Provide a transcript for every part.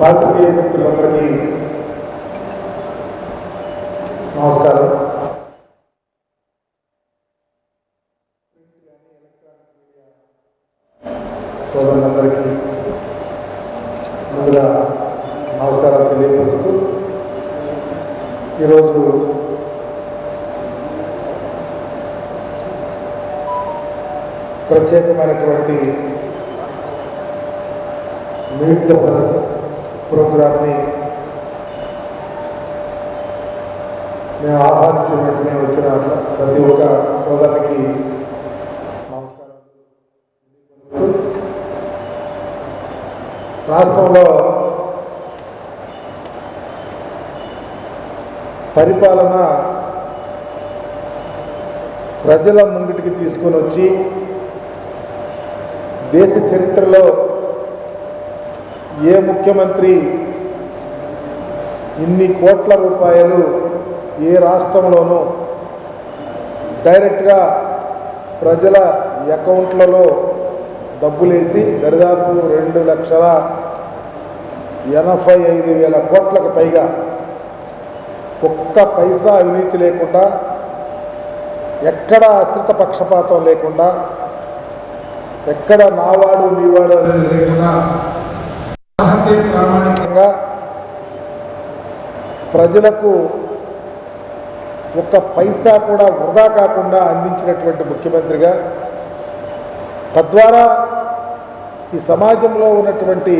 పాత్రికేయ మిత్రులందరికీ నమస్కారం. సోదరులందరికీ ముందుగా నమస్కారాలు తెలియపరుస్తూ ఈరోజు ప్రత్యేకమైనటువంటి మీట్ ద ప్రెస్ ప్రోగ్రామ్ని మేము ఆహ్వానించిన వెంటనే వచ్చిన ప్రతి ఒక్క సోదరునికి నమస్కారం రాష్ట్రంలో పరిపాలన ప్రజల ముంగిటికి తీసుకొని వచ్చి దేశ చరిత్రలో ఏ ముఖ్యమంత్రి ఇన్ని కోట్ల రూపాయలు ఏ రాష్ట్రంలోనూ డైరెక్ట్గా ప్రజల అకౌంట్లలో డబ్బులేసి దరిదాపు రెండు లక్షల ఎనభై ఐదు వేల కోట్లకు పైగా ఒక్క పైసా అవినీతి లేకుండా ఎక్కడ అశ్రిత పక్షపాతం లేకుండా ఎక్కడ నావాడు నీవాడు అనేది లేకుండా అర్హతే ప్రామాణికంగా ప్రజలకు ఒక్క పైసా కూడా వృధా కాకుండా అందించినటువంటి ముఖ్యమంత్రిగా తద్వారా ఈ సమాజంలో ఉన్నటువంటి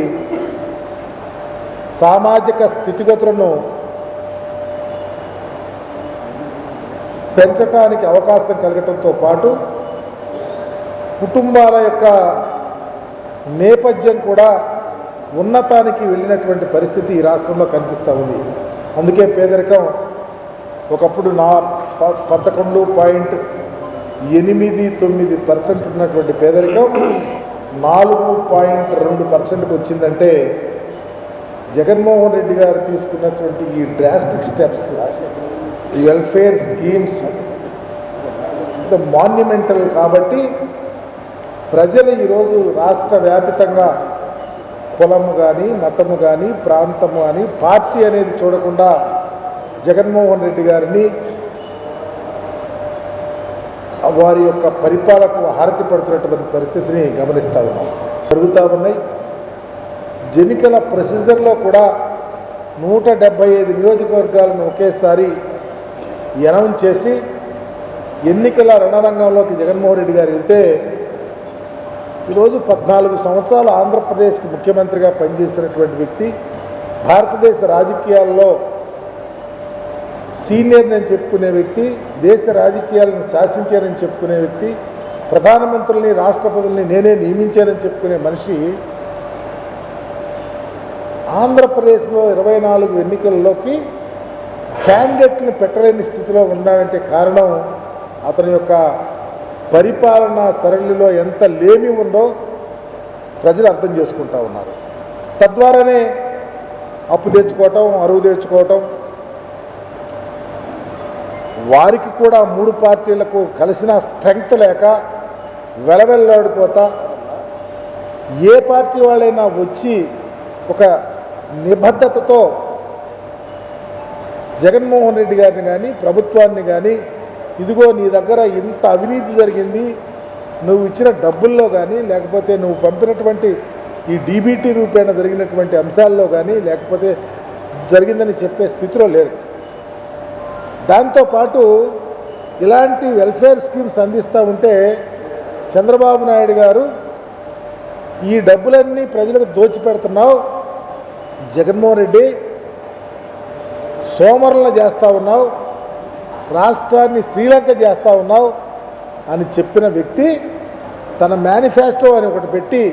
సామాజిక స్థితిగతులను పెంచటానికి అవకాశం కలగటంతో పాటు కుటుంబాల యొక్క నేపథ్యం కూడా ఉన్నతానికి వెళ్ళినటువంటి పరిస్థితి ఈ రాష్ట్రంలో కనిపిస్తూ ఉంది. అందుకే పేదరికం ఒకప్పుడు నా ప- పదకొండు పాయింట్ ఎనిమిది తొమ్మిది పర్సెంట్ ఉన్నటువంటి పేదరికం నాలుగు పాయింట్ రెండు పర్సెంట్కి వచ్చిందంటే జగన్మోహన్ రెడ్డి గారు తీసుకున్నటువంటి ఈ డ్రాస్టిక్ స్టెప్స్ ఈ వెల్ఫేర్ స్కీమ్స్ మాన్యుమెంటల్ కాబట్టి ప్రజలు ఈరోజు రాష్ట్ర వ్యాపితంగా కులము కానీ మతము కానీ ప్రాంతము కానీ పార్టీ అనేది చూడకుండా జగన్మోహన్ రెడ్డి గారిని వారి యొక్క పరిపాలకు హారతి పడుతున్నటువంటి పరిస్థితిని గమనిస్తూ ఉన్నాం. జరుగుతూ ఉన్నాయి. జెన్నికల ప్రొసీజర్లో కూడా నూట డెబ్బై ఐదు నియోజకవర్గాలను ఒకేసారి అనౌన్స్ చేసి ఎన్నికల రణరంగంలోకి జగన్మోహన్ రెడ్డి గారు వెళ్తే ఈరోజు పద్నాలుగు సంవత్సరాలు ఆంధ్రప్రదేశ్కి ముఖ్యమంత్రిగా పనిచేసినటువంటి వ్యక్తి భారతదేశ రాజకీయాల్లో సీనియర్ అని చెప్పుకునే వ్యక్తి దేశ రాజకీయాలను శాసించారని చెప్పుకునే వ్యక్తి ప్రధానమంత్రుల్ని రాష్ట్రపతుల్ని నేనే నియమించానని చెప్పుకునే మనిషి ఆంధ్రప్రదేశ్లో ఇరవై నాలుగు ఎన్నికల్లోకి క్యాండిడేట్ని పెట్టలేని స్థితిలో ఉన్నాడంటే కారణం అతని యొక్క పరిపాలనా సరళిలో ఎంత లేమి ఉందో ప్రజలు అర్థం చేసుకుంటా ఉన్నారు. తద్వారానే అప్పు తెచ్చుకోవటం అరువు తెచ్చుకోవటం వారికి కూడా మూడు పార్టీలకు కలిసిన స్ట్రెంగ్త్ లేక వెలవెల్లాడిపోతా ఏ పార్టీ వాళ్ళైనా వచ్చి ఒక నిబద్ధతతో జగన్మోహన్ రెడ్డి గారిని కానీ ప్రభుత్వాన్ని కానీ ఇదిగో నీ దగ్గర ఇంత అవినీతి జరిగింది నువ్వు ఇచ్చిన డబ్బుల్లో కానీ లేకపోతే నువ్వు పంపినటువంటి ఈ డీబీటీ రూపేణ జరిగినటువంటి అంశాల్లో కానీ లేకపోతే జరిగిందని చెప్పే స్థితిలో లేరు. దాంతోపాటు ఇలాంటి వెల్ఫేర్ స్కీమ్స్ అందిస్తూ ఉంటే చంద్రబాబు నాయుడు గారు ఈ డబ్బులన్నీ ప్రజలకు దోచిపెడుతున్నావు జగన్మోహన్ రెడ్డి సోమరులను చేస్తూ ఉన్నావు రాష్ట్రాన్ని శ్రీలంక చేస్తూ ఉన్నావు అని చెప్పిన వ్యక్తి తన మేనిఫెస్టో అని ఒకటి పెట్టి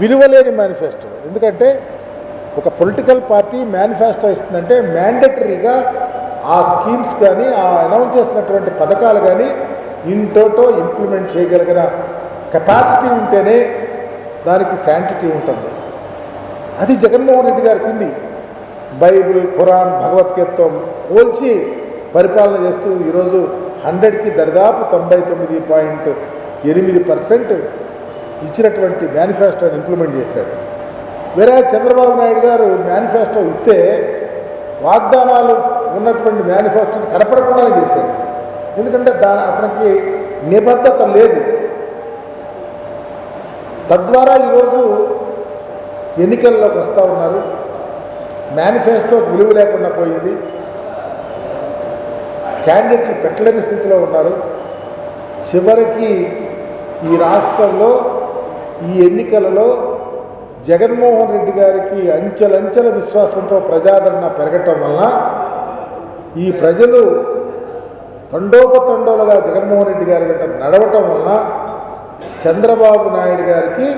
విలువలేని మేనిఫెస్టో. ఎందుకంటే ఒక పొలిటికల్ పార్టీ మేనిఫెస్టో ఇస్తుందంటే మ్యాండటరీగా ఆ స్కీమ్స్ కానీ ఆ అనౌన్స్ చేసినటువంటి పథకాలు కానీ ఇంటోటో ఇంప్లిమెంట్ చేయగలిగిన కెపాసిటీ ఉంటేనే దానికి శాంటిటీ ఉంటుంది. అది జగన్మోహన్ రెడ్డి గారికి ఉంది. బైబిల్ ఖురాన్ భగవద్గీతతో పోల్చి పరిపాలన చేస్తూ ఈరోజు హండ్రెడ్కి దరిదాపు తొంభై తొమ్మిది పాయింట్ ఎనిమిది పర్సెంట్ ఇచ్చినటువంటి మేనిఫెస్టోని ఇంప్లిమెంట్ చేశాడు వేరే చంద్రబాబు నాయుడు గారు మేనిఫెస్టో ఇస్తే వాగ్దానాలు ఉన్నటువంటి మేనిఫెస్టోని కనపడకుండానే చేశాడు ఎందుకంటే దాని అతనికి నిబద్ధత లేదు. తద్వారా ఈరోజు ఎన్నికల్లోకి వస్తూ ఉన్నారు. మేనిఫెస్టో విలువ లేకుండా పోయింది. క్యాండిడేట్లు పెట్టలేని స్థితిలో ఉన్నారు. చివరికి ఈ రాష్ట్రంలో ఈ ఎన్నికలలో జగన్మోహన్ రెడ్డి గారికి అంచెలంచెల విశ్వాసంతో ప్రజాదరణ పెరగటం వలన ఈ ప్రజలు తండోపతండోలుగా జగన్మోహన్ రెడ్డి గారి వెంట నడవటం వలన చంద్రబాబు నాయుడు గారికి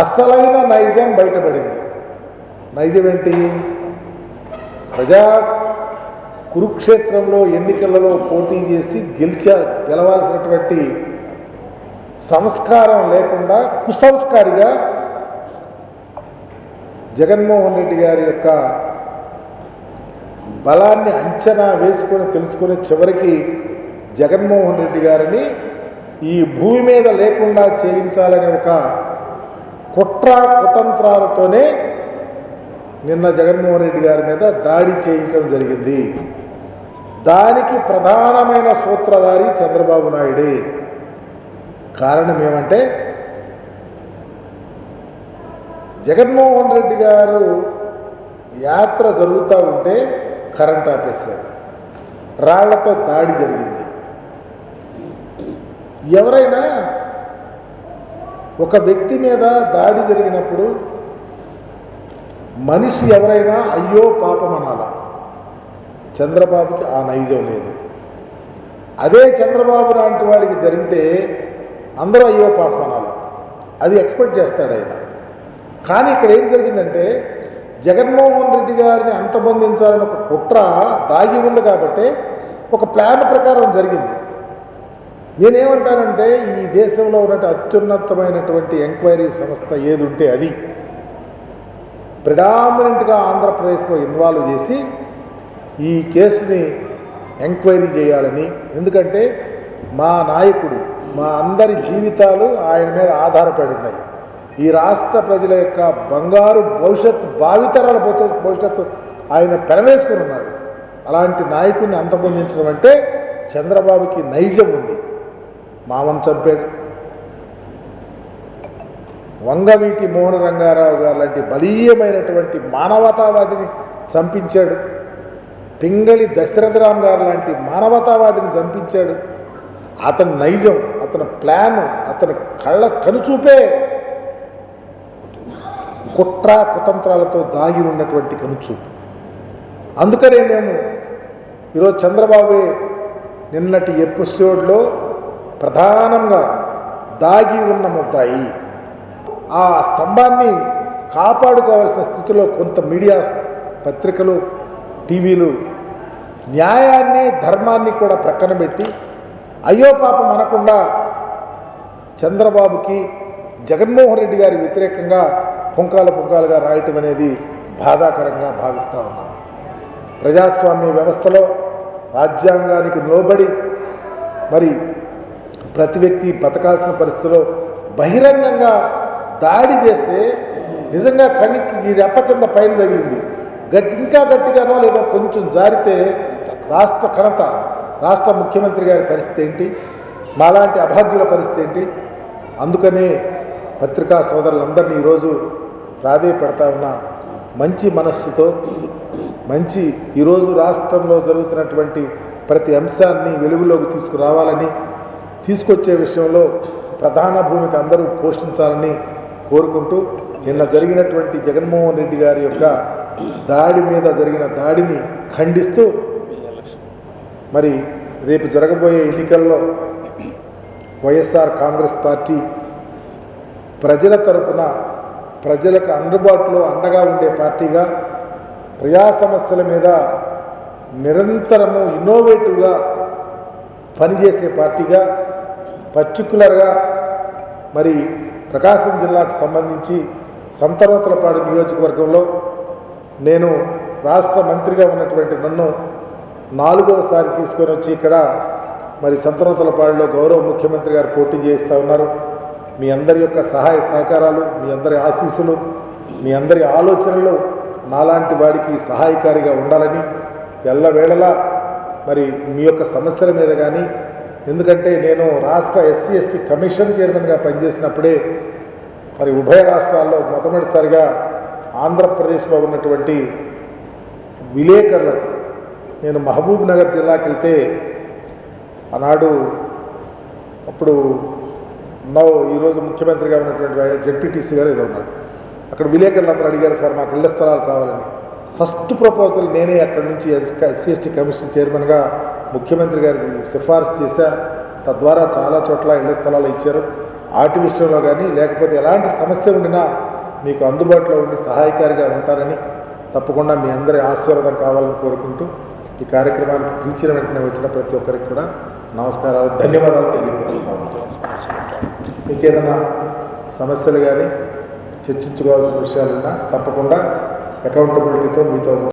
అసలైన నైజం బయటపడింది. నైజం ఏంటి? ప్రజా కురుక్షేత్రంలో ఎన్నికలలో పోటీ చేసి గెలిచా గెలవాల్సినటువంటి సంస్కారం లేకుండా కుసంస్కారిగా జగన్మోహన్ రెడ్డి గారి యొక్క బలాన్ని అంచనా వేసుకొని తెలుసుకొని చివరికి జగన్మోహన్ రెడ్డి గారిని ఈ భూమి మీద లేకుండా చేయించాలనే ఒక కుట్ర కుతంత్రాలతోనే నిన్న జగన్మోహన్ రెడ్డి గారి మీద దాడి చేయించడం జరిగింది. దానికి ప్రధానమైన సూత్రధారి చంద్రబాబు నాయుడే. కారణం ఏమంటే జగన్మోహన్ రెడ్డి గారు యాత్ర జరుగుతూ ఉంటే కరెంట్ ఆపేశారు. రాళ్ళతో దాడి జరిగింది. ఎవరైనా ఒక వ్యక్తి మీద దాడి జరిగినప్పుడు మనిషి ఎవరైనా అయ్యో పాపం అనాలా చంద్రబాబుకి ఆ నైజం లేదు. అదే చంద్రబాబు లాంటి వాడికి జరిగితే అందరూ అయ్యో పాపనాలు అది ఎక్స్పెక్ట్ చేస్తాడు ఆయన. కానీ ఇక్కడ ఏం జరిగిందంటే జగన్మోహన్ రెడ్డి గారిని అంతమొందించాలని ఒక కుట్ర దాగి ఉంది కాబట్టి ఒక ప్లాన్ ప్రకారం జరిగింది. నేనేమంటానంటే ఈ దేశంలో ఉన్నట్టు అత్యున్నతమైనటువంటి ఎంక్వైరీ సంస్థ ఏది ఉంటే అది. ప్రిడామినెంట్గా ఆంధ్రప్రదేశ్లో ఇన్వాల్వ్ చేసి ఈ కేసుని ఎంక్వైరీ చేయాలని. ఎందుకంటే మా నాయకుడు మా అందరి జీవితాలు ఆయన మీద ఆధారపడి ఉన్నాయి. ఈ రాష్ట్ర ప్రజల యొక్క బంగారు భవిష్యత్తు భావితరాల భవిష్యత్తు ఆయన పెనవేసుకుని ఉన్నాడు. అలాంటి నాయకుడిని అంతమొందించడం అంటే చంద్రబాబుకి నైజం ఉంది. మామను చంపాడు. వంగవీటి మోహన రంగారావు గారు లాంటి బలీయమైనటువంటి మానవతావాదిని చంపించాడు. పింగళి దశరథరామ్ గారు లాంటి మానవతావాదిని చంపించాడు. అతని నైజం అతని ప్లాన్ అతని కళ్ళ కనుచూపే కుట్ర కుతంత్రాలతో దాగి ఉన్నటువంటి కనుచూపు. అందుకనే నేను ఈరోజు చంద్రబాబు నిన్నటి ఎపిసోడ్లో ప్రధానంగా దాగి ఉన్న ముద్దాయి. ఆ స్తంభాన్ని కాపాడుకోవాల్సిన స్థితిలో కొంత మీడియా పత్రికలు టీవీలు న్యాయాన్ని ధర్మాన్ని కూడా ప్రక్కన పెట్టి అయ్యో పాపం అనకుండా చంద్రబాబుకి జగన్మోహన్ రెడ్డి గారి వ్యతిరేకంగా పుంకాల పుంకాలుగా రాయటం అనేది బాధాకరంగా భావిస్తూ ఉన్నాం. ప్రజాస్వామ్య వ్యవస్థలో రాజ్యాంగానికి లోబడి మరి ప్రతి వ్యక్తి బతకాల్సిన పరిస్థితిలో బహిరంగంగా దాడి చేస్తే నిజంగా కణికి ఈ రెప్ప కింద పైన తగిలింది. గట్టి ఇంకా గట్టిగానో లేదా కొంచెం జారితే రాష్ట్ర ఘనత రాష్ట్ర ముఖ్యమంత్రి గారి పరిస్థితి ఏంటి? మాలాంటి అభాగ్యుల పరిస్థితి ఏంటి? అందుకనే పత్రికా సోదరులందరినీ ఈరోజు ప్రాధేయపడతా ఉన్న. మంచి మనస్సుతో మంచి ఈరోజు రాష్ట్రంలో జరుగుతున్నటువంటి ప్రతి అంశాన్ని వెలుగులోకి తీసుకురావాలని తీసుకొచ్చే విషయంలో ప్రధాన భూమిక అందరూ పోషించాలని కోరుకుంటూ నిన్న జరిగినటువంటి జగన్మోహన్ రెడ్డి గారి యొక్క దాడి మీద జరిగిన దాడిని ఖండిస్తూ మరి రేపు జరగబోయే ఎన్నికల్లో వైఎస్ఆర్ కాంగ్రెస్ పార్టీ ప్రజల తరపున ప్రజలకు అందుబాటులో అండగా ఉండే పార్టీగా ప్రజా సమస్యల మీద నిరంతరము ఇన్నోవేటివ్గా పనిచేసే పార్టీగా పర్టికులర్గా మరి ప్రకాశం జిల్లాకు సంబంధించి సంతనోతలపాడు నియోజకవర్గంలో నేను రాష్ట్ర మంత్రిగా ఉన్నటువంటి నన్ను నాలుగవసారి తీసుకొని వచ్చి ఇక్కడ మరి సంతనోతలపాడులో గౌరవ ముఖ్యమంత్రి గారు పోటీ చేస్తూ ఉన్నారు. మీ అందరి యొక్క సహాయ సహకారాలు మీ అందరి ఆశీస్సులు మీ అందరి ఆలోచనలు నాలాంటి వాడికి సహాయకారిగా ఉండాలని ఎల్లవేళలా మరి మీ యొక్క సమస్యల మీద కానీ ఎందుకంటే నేను రాష్ట్ర ఎస్సీ ఎస్టీ కమిషన్ చైర్మన్గా పనిచేసినప్పుడే మరి ఉభయ రాష్ట్రాల్లో మొట్టమొదటిసారిగా ఆంధ్రప్రదేశ్లో ఉన్నటువంటి విలేకరులకు నేను మహబూబ్ నగర్ జిల్లాకి వెళ్తే ఆనాడు అప్పుడు నో ఈరోజు ముఖ్యమంత్రిగా ఉన్నటువంటి ఆయన జడ్పీటీసీ గారు ఏదో ఉన్నాడు అక్కడ విలేకరులు అందరూ అడిగారు సార్ మాకు ఇళ్ళ స్థలాలు కావాలని. ఫస్ట్ ప్రపోజల్ నేనే అక్కడి నుంచి ఎస్సీ ఎస్టీ కమిషన్ చైర్మన్గా ముఖ్యమంత్రి గారికి సిఫార్సు చేశా. తద్వారా చాలా చోట్ల ఇళ్ళ స్థలాలు ఇచ్చారు. ఆటి విషయంలో కానీ లేకపోతే ఎలాంటి సమస్య ఉండినా మీకు అందుబాటులో ఉండి సహాయకారిగా ఉంటారని తప్పకుండా మీ అందరి ఆశీర్వాదం కావాలని కోరుకుంటూ ఈ కార్యక్రమానికి పిలిచిన వెంటనే వచ్చిన ప్రతి ఒక్కరికి కూడా నమస్కారాలు ధన్యవాదాలు తెలియపరుస్తా ఉంటాను మీకు ఏదైనా సమస్యలు కానీ చర్చించుకోవాల్సిన విషయాలున్నా తప్పకుండా అకౌంటబిలిటీతో మీతో